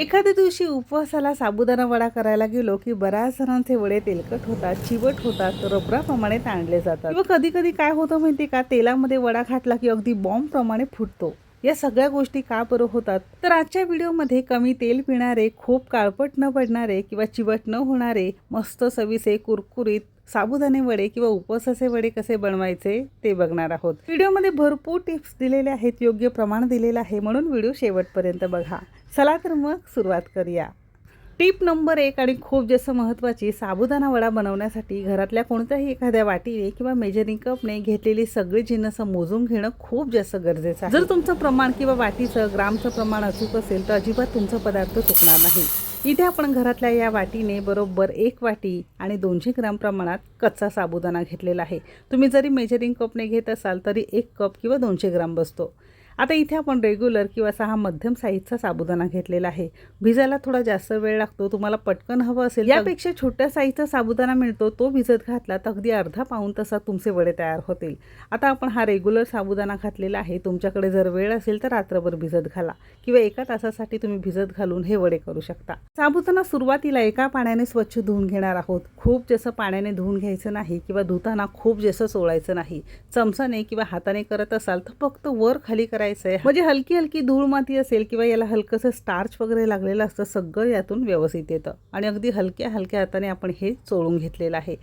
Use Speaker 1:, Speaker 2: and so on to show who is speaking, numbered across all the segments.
Speaker 1: एखाद्या दिवशी उपवासाला साबुदाणा वडा करायला गेलो की बऱ्याच जणांचे वडे तेलकट होतात चिवट होतात रबराप्रमाणे ताणले जातात. किंवा कधी कधी काय होतं माहिती का? तेलामध्ये वडा घातला की अगदी बॉम्ब प्रमाणे फुटतो. या सगळ्या गोष्टी का बरं होतात? तर आजच्या व्हिडिओमध्ये कमी तेल पिणारे खूप काळपट न पडणारे किंवा चिवट न होणारे मस्त सविसे कुरकुरीत साबुदाणे वडे किंवा उपवासाचे वडे कसे बनवायचे ते बघणार आहोत. व्हिडिओमध्ये भरपूर टिप्स दिलेले आहेत योग्य प्रमाण दिलेलं आहे म्हणून व्हिडिओ शेवटपर्यंत बघा. चला तर मग सुरुवात करूया. टीप नंबर एक आणि खूप जास्त महत्त्वाची साबुदाणा वडा बनवण्यासाठी घरातल्या कोणत्याही एखाद्या वाटीने किंवा मेजरिंग कपने घेतलेली सगळी जिन्नस मोजून घेणं खूप जास्त गरजेचं आहे. जर तुमचं प्रमाण किंवा वाटीचं ग्रामचं प्रमाण अचूक असेल तर अजिबात तुमचा पदार्थ चुकणार नाही. इथे आपण घरातल्या या वाटीने बरोबर एक वाटी आणि दोनशे ग्राम प्रमाणात कच्चा साबुदाणा घेतलेला आहे. तुम्ही जरी मेजरिंग कपने घेत असाल तरी एक कप किंवा दोनशे ग्राम बसतो. आता इथे आपण रेग्युलर किंवा असा हा मध्यम साईजचा साबुदाणा घेतलेला आहे. भिजायला थोडा जास्त वेळ लागतो. तुम्हाला पटकन हवं असेल यापेक्षा छोट्या साईजचा साबुदाणा मिळतो. तो भिजत घातला तर अगदी अर्धा पाऊन तसा तुमचे वडे तयार होतील. आता आपण हा रेग्युलर साबुदाणा घातलेला आहे. तुमच्याकडे जर वेळ असेल तर रात्रभर भिजत घाला किंवा एका तासासाठी तुम्ही भिजत घालून हे वडे करू शकता. साबुदाणा सुरुवातीला एका पाण्याने स्वच्छ धुवून घेणार आहोत. खूप जसं पाण्याने धुवून घ्यायचं नाही किंवा धुताना खूप जसं सोडायचं नाही. चमचाने किंवा हाताने करत असाल तर फक्त वर खाली करायचं आहे. म्हणजे हलकी हलकी धूळ माती असेल किंवा याला हलकंसं स्टार्च वगैरे लागलेलं असतं सगळं यातून व्यवस्थित येतं. आणि अगदी हलक्या हलक्या हाताने आपण हे चोळून घेतलेलं आहे.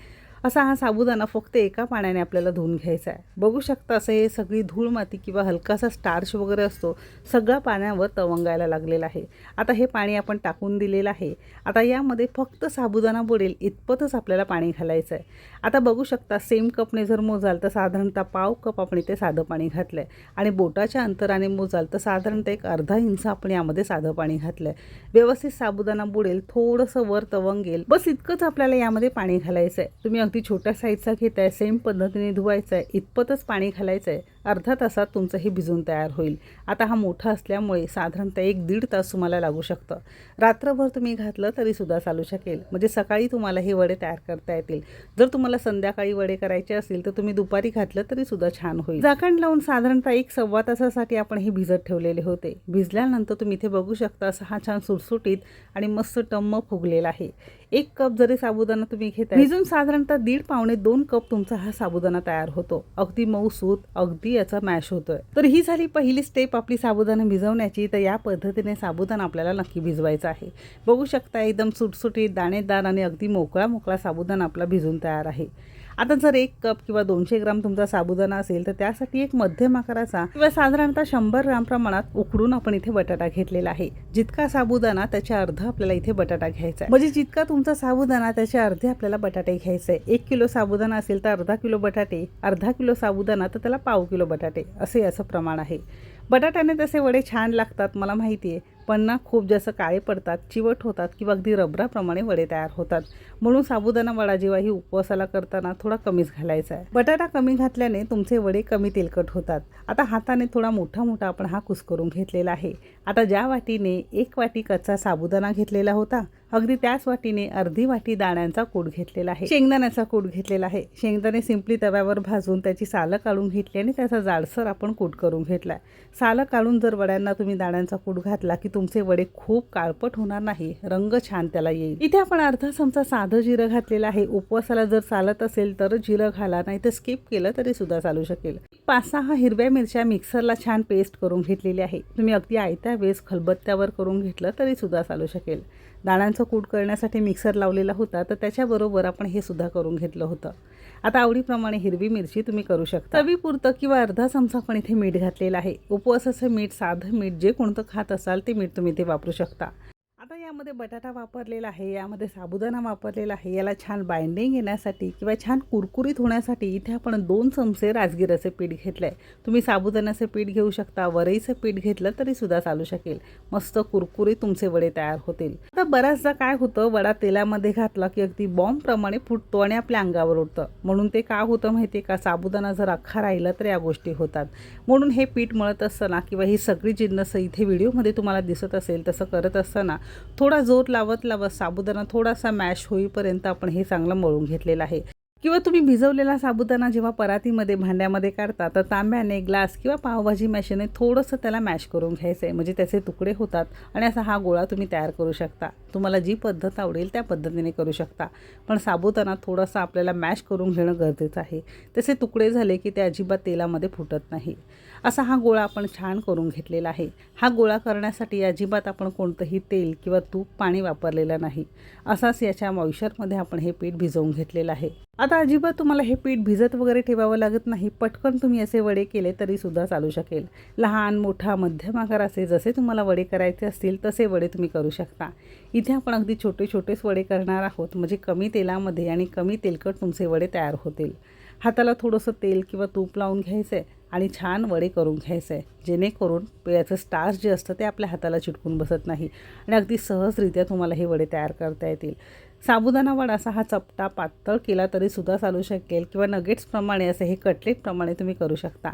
Speaker 1: असा हा साबुदाणा फक्त एका पाण्याने आपल्याला धुवून घ्यायचा आहे. बघू शकता असं हे सगळी धूळ माती किंवा हलकासा स्टार्च वगैरे असतो सगळा पाण्यावर तवंगायला लागलेला आहे. आता हे पाणी आपण टाकून दिलेलं आहे. आता यामध्ये फक्त साबुदाणा बुडेल इतपतच आपल्याला पाणी घालायचं आहे. आता बघू शकता सेम कपने जर मोजाल तर साधारणतः पाव कप आपण इथे साधं पाणी घातलं आहे आणि बोटाच्या अंतराने मोजाल तर साधारणतः एक अर्धा इंच आपण यामध्ये साधं पाणी घातलं आहे व्यवस्थित साबुदाणा बुडेल थोडंसं वर तवंगेल बस इतकंच आपल्याला यामध्ये पाणी घालायचं आहे तुम्ही अगदी छोट्या साईजचा घेत आहे सेम पद्धतीने धुवायचा आहे इतपतच पाणी घालायचं आहे अर्धा तासात तुमचं हे भिजून तयार होईल. आता हा मोठा असल्यामुळे साधारणतः एक दीड तास तुम्हाला लागू शकतं. रात्रभर तुम्ही घातलं तरीसुद्धा चालू शकेल. म्हणजे सकाळी तुम्हाला हे वडे तयार करता येतील. जर तुम्हाला संध्याकाळी वडे करायचे असतील तर तुम्ही दुपारी घातलं तरीसुद्धा छान होईल. झाकण लावून साधारणतः एक सव्वा तासासाठी आपण हे भिजत ठेवलेले होते. भिजल्यानंतर तुम्ही इथे बघू शकता असं हा छान सुटसुटीत आणि मस्त टम्म फुगलेला आहे. एक कप जरी साबुदाणा तुम्ही घेता भिजून साधारणतः दीड पावणे दोन कप तुमचा हा साबुदाणा तयार होतो. अगदी मऊसूत अगदी याचा मॅश होतोय. तर ही झाली पहिली स्टेप आपली साबुदाणं भिजवण्याची. तर या पद्धतीने साबुदाणा आपल्याला नक्की भिजवायचा आहे. बघू शकता एकदम सुटसुटीत दाणेदार आणि अगदी मोकळा मोकळा साबुदाणा आपला भिजून तयार आहे. आता जर एक कप किंवा दोनशे ग्राम तुमचा साबुदाणा असेल तर त्यासाठी एक मध्यम आकाराचा किंवा साधारणतः शंभर ग्राम प्रमाणात उकडून आपण इथे बटाटा घेतलेला आहे. जितका साबुदाणा त्याच्या अर्ध आपल्याला इथे बटाटा घ्यायचा आहे. म्हणजे जितका तुमचा साबुदाणा त्याच्या अर्धे आपल्याला बटाटे घ्यायचे आहे. एक किलो साबुदाणा असेल तर अर्धा किलो बटाटे अर्धा किलो साबुदाणा तर त्याला पाव किलो बटाटे असे याचं प्रमाण आहे. बटाट्याने तसे वडे छान लागतात मला माहिती आहे पण ना खूप जास्त काळे पडतात चिवट होतात किंवा अगदी रबराप्रमाणे वडे तयार होतात. म्हणून साबुदाणा वडा जेव्हा ही उपवासाला करताना थोडा कमीच घालायचा आहे. बटाटा कमी घातल्याने तुमचे वडे कमी तेलकट होतात. आता हाताने थोडा मोठा मोठा आपण हा कुस करून घेतलेला आहे. आता ज्या वाटीने एक वाटी कच्चा साबुदाणा घेतलेला होता अगदी त्याच वाटीने अर्धी वाटी दाण्यांचा कूट घेतलेला आहे. शेंगदाण्याचा कूट घेतलेला आहे. शेंगदाणे सिंपली तव्यावर भाजून त्याची सालं काढून घेतली आणि त्याचा जाडसर आपण कूट करून घेतलाय सालं काढून जर वड्यांना तुम्ही दाण्यांचा कूट घातला की तुमचे वडे खूप काळपट होणार नाही. रंग छान त्याला येईल. इथे आपण अर्धा चमचा साधं जिरं घातलेलं आहे. उपवासाला जर चालत असेल तर जिरं घाला नाही तर स्किप केलं तरी सुद्धा चालू शकेल. पाच सहा हिरव्या मिरच्या मिक्सरला छान पेस्ट करून घेतलेली आहे. तुम्ही अगदी आयत्या वेळेस खलबत्त्यावर करून घेतलं तरी सुद्धा चालू शकेल. दाण्यांचं कूट करण्यासाठी मिक्सर लावलेला होता तर त्याच्याबरोबर आपण हे सुद्धा करून घेतलं होतं. आता आवडीप्रमाणे हिरवी मिरची तुम्ही करू शकता. चवीपुरतं किंवा अर्धा चमचा पण इथे मीठ घातलेलं आहे. उपवासाचं मीठ साधं मीठ जे कोणतं खात असाल ते मीठ तुम्ही इथे वापरू शकता. आता यामध्ये बटाटा वापरलेला आहे यामध्ये साबुदाणा वापरलेला आहे याला छान बाइंडिंग येण्यासाठी किंवा छान कुरकुरीत होण्यासाठी इथे आपण दोन चमचे राजगिराचं पीठ घेतलं आहे तुम्ही साबुदाण्याचं पीठ घेऊ शकता वरईचं पीठ घेतलं तरी सुद्धा चालू शकेल. मस्त कुरकुरीत तुमचे वडे तयार होतील. आता बऱ्याचदा काय होतं वडा तेलामध्ये घातला की अगदी बॉम्बप्रमाणे फुटतो आणि आपल्या अंगावर उडतं. म्हणून ते का होतं माहिती आहे का? साबुदाणा जर अख्खा राहिला तर या गोष्टी होतात. म्हणून हे पीठ मळत असताना किंवा ही सगळी जिन्नस इथे व्हिडिओमध्ये तुम्हाला दिसत असेल तसं करत असताना थोडा जोर लावत लावत साबुदाणा थोडासा मॅश होईपर्यंत आपण हे चांगलं मळून घेतलेलं आहे. किंवा तुम्ही भिजवलेला साबुदाणा जेव्हा परातीमध्ये भांड्यामध्ये काढता तर तांब्याने ग्लास किंवा पावभाजी मॅशीने थोडंसं त्याला मॅश करून घ्यायचं आहे म्हणजे त्याचे तुकडे होतात आणि असा हा गोळा तुम्ही तयार करू शकता. तुम्हाला जी पद्धत आवडेल त्या पद्धतीने करू शकता. पण साबुदाणा थोडासा आपल्याला मॅश करून घेणं गरजेचं आहे. तसे तुकडे झाले की ते अजिबात तेलामध्ये फुटत नाही. असा हा गोळा आपण छान करून घेतलेला आहे. हा गोळा करण्यासाठी अजिबात आपण कोणतंही तेल किंवा तूप पाणी वापरलेलं नाही. असाच याच्या मॉइश्चरमध्ये आपण हे पीठ भिजवून घेतलेलं आहे. आता अजिबात तुम्हाला हे पीठ भिजत वगैरे ठेवावं लागत नाही. पटकन तुम्ही असे वडे केले तरीसुद्धा चालू शकेल. लहान मोठा मध्यम आकाराचे जसे तुम्हाला वडे करायचे असतील तसे वडे तुम्ही करू शकता. इथे आपण अगदी छोटे छोटेच वडे करणार आहोत. म्हणजे कमी तेलामध्ये आणि कमी तेलकट तुमचे वडे तयार होतील. हाताला थोडंसं तेल किंवा तूप लावून घ्यायचं आहे आणि छान वडे करून घ्यायचं आहे जेणेकरून याचं स्टार्च जे असतं ते आपल्या हाताला चिटकून बसत नाही आणि अगदी सहजरित्या तुम्हाला हे वडे तयार करता येतील. साबुदाणा वडा असा हा चपटा पातळ केला तरीसुद्धा चालू शकेल किंवा नगेट्सप्रमाणे असे हे कटलेटप्रमाणे तुम्ही करू शकता.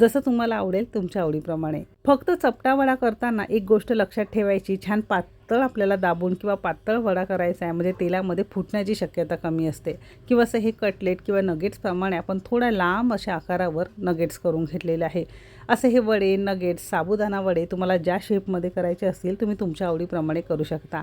Speaker 1: जसं तुम्हाला आवडेल तुमच्या आवडीप्रमाणे. फक्त चपटा वडा करताना एक गोष्ट लक्षात ठेवायची छान पातळ आपल्याला दाबून किंवा पातळ वडा करायचा आहे म्हणजे तेलामध्ये फुटण्याची शक्यता कमी असते. किंवा असं हे कटलेट किंवा नगेट्सप्रमाणे आपण थोड्या लांब अशा आकारावर नगेट्स करून घेतलेले आहे. असे हे वडे नगेट्स साबुदाणा वडे तुम्हाला ज्या शेपमध्ये करायचे असतील तुम्ही तुमच्या आवडीप्रमाणे करू शकता.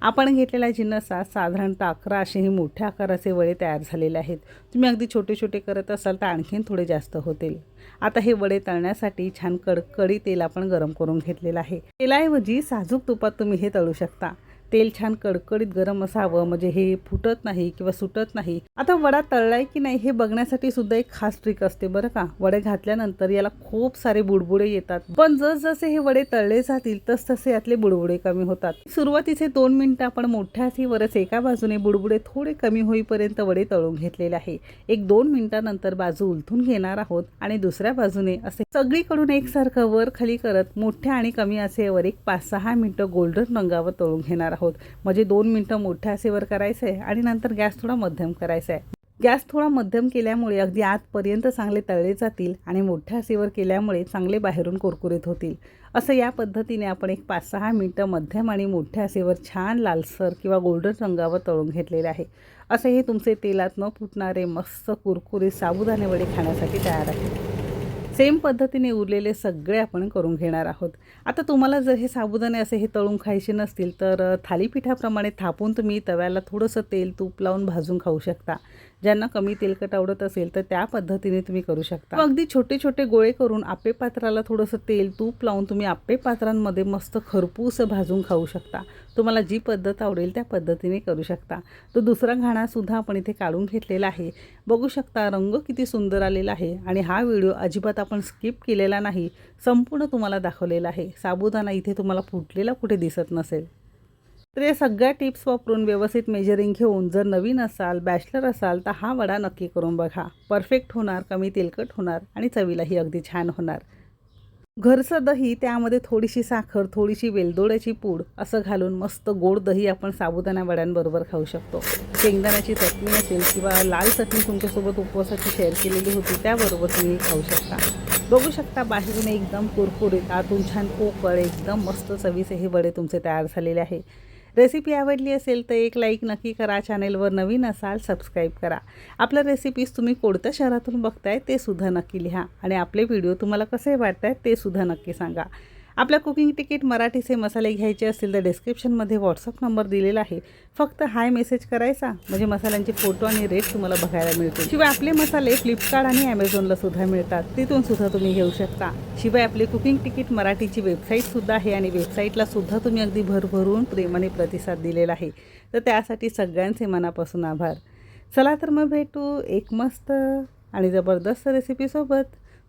Speaker 1: आपण घेतलेल्या हा साधारणतः अकरा असेही मोठ्या आकाराचे वडे तयार झालेले आहेत. तुम्ही अगदी छोटे छोटे करत असाल तर आणखीन थोडे जास्त होतील. आता हे वडे तळण्यासाठी छान कडकडी तेल आपण गरम करून घेतलेलं आहे. तेलाऐवजी साजूक तुपात तुम्ही हे तळू शकता. तेल छान कडकडीत गरम असावं म्हणजे हे फुटत नाही किंवा सुटत नाही. आता वडा तळलाय की नाही हे बघण्यासाठी सुद्धा एक खास ट्रिक असते बरं का. वडे घातल्यानंतर याला खूप सारे बुडबुडे येतात. पण जसजसे हे वडे तळले जातील तस तसे यातले बुडबुडे कमी होतात. सुरुवातीचे दोन मिनिटं आपण मोठ्या वरच एका बाजूने बुडबुडे थोडे कमी होईपर्यंत वडे तळून घेतलेले आहे. एक दोन मिनिटानंतर बाजू उलथून घेणार आहोत आणि दुसऱ्या बाजूने असे सगळीकडून एकसारखं वर खाली करत मोठ्या आणि कमी आचेवर एक पाच सहा मिनिटं गोल्डन रंगावर तळून घेणार आहोत. म्हणजे दोन मिनटं मोठ्या आसेवर करायचं आहे आणि नंतर गॅस थोडा मध्यम करायचा आहे गॅस थोडा मध्यम केल्यामुळे अगदी आतपर्यंत चांगले तळले जातील आणि मोठ्या आसेवर केल्यामुळे चांगले बाहेरून कुरकुरीत होतील. असं या पद्धतीने आपण एक पाच सहा मिनटं मध्यम आणि मोठ्या आसेवर छान लालसर किंवा गोल्डन रंगावर तळून घेतलेले आहे. असे हे तुमचे तेलात न फुटणारे मस्त कुरकुरीत साबुदाणे वडे खाण्यासाठी तयार आहे. सेम पद्धतीने उरलेले सगळे आपण करून घेणार आहोत. आता तुम्हाला जर हे साबुदाणे असे हे तळून खायचे नसतील तर थालीपीठाप्रमाणे थापून तुम्ही तव्याला थोडंसं तेल तूप लावून भाजून खाऊ शकता. ज्यांना कमी तेलकट आवडत असेल तर त्या पद्धतीने तुम्ही करू शकता. अगदी छोटे छोटे गोळे करून आप्पे पात्राला थोडंसं तेल तूप लावून तुम्ही आप्पे पात्रांमध्ये मस्त खरपूस भाजून खाऊ शकता. तुम्हाला जी पद्धत आवडेल त्या पद्धतीने करू शकता. तो दुसरा घाणासुद्धा आपण इथे काढून घेतलेला आहे. बघू शकता रंग किती सुंदर आलेला आहे आणि हा व्हिडिओ अजिबात आपण स्किप केलेला नाही संपूर्ण तुम्हाला दाखवलेला आहे. साबुदाणा इथे तुम्हाला फुटलेला कुठे दिसत नसेल. तर या सगळ्या टिप्स वापरून व्यवस्थित मेजरिंग घेऊन जर नवीन असाल बॅचलर असाल तर हा वडा नक्की करून बघा. परफेक्ट होणार कमी तेलकट होणार आणि चवीलाही अगदी छान होणार. घरचं दही त्यामध्ये थोडीशी साखर थोडीशी वेलदोड्याची पूड असं घालून मस्त गोड दही आपण साबुदाणा वड्यांबरोबर खाऊ शकतो. शेंगदाण्याची चटणी असेल किंवा लाल चटणी तुमच्यासोबत उपवासाची शेअर केलेली होती त्याबरोबर तुम्ही खाऊ शकता. बघू शकता बाहेरून एकदम कुरकुरीत आतून छान पोकळ एकदम मस्त चवीचे हे वडे तुमचे तयार झालेले आहे. रेसिपी आवडली असेल तर एक लाईक नक्की करा. चॅनेलवर नवीन असाल सबस्क्राईब करा. आपल्या रेसिपीज तुम्ही कोणत्या शहरातून बघताय ते सुद्धा नक्की लिहा. आणि आपले व्हिडिओ तुम्हाला कसे वाटत आहेत ते सुद्धा नक्की सांगा. आपल्या कुकिंग तिकीट मराठीचे मसाले घ्यायचे असतील तर डिस्क्रिप्शनमध्ये व्हॉट्सअप नंबर दिलेला आहे. फक्त हाय मेसेज करायचा. म्हणजे मसाल्यांचे फोटो आणि रेट तुम्हाला बघायला मिळतील. शिवाय आपले मसाले फ्लिपकार्ट आणि ॲमेझॉनला सुद्धा मिळतात. तिथून सुद्धा तुम्ही घेऊ शकता. शिवाय आपले कुकिंग तिकीट मराठीची वेबसाईटसुद्धा आहे आणि वेबसाईटला सुद्धा तुम्ही अगदी भरभरून प्रेमाने प्रतिसाद दिलेला आहे. तर त्यासाठी सगळ्यांचे मनापासून आभार. चला तर मग भेटू एक मस्त आणि जबरदस्त रेसिपीसोबत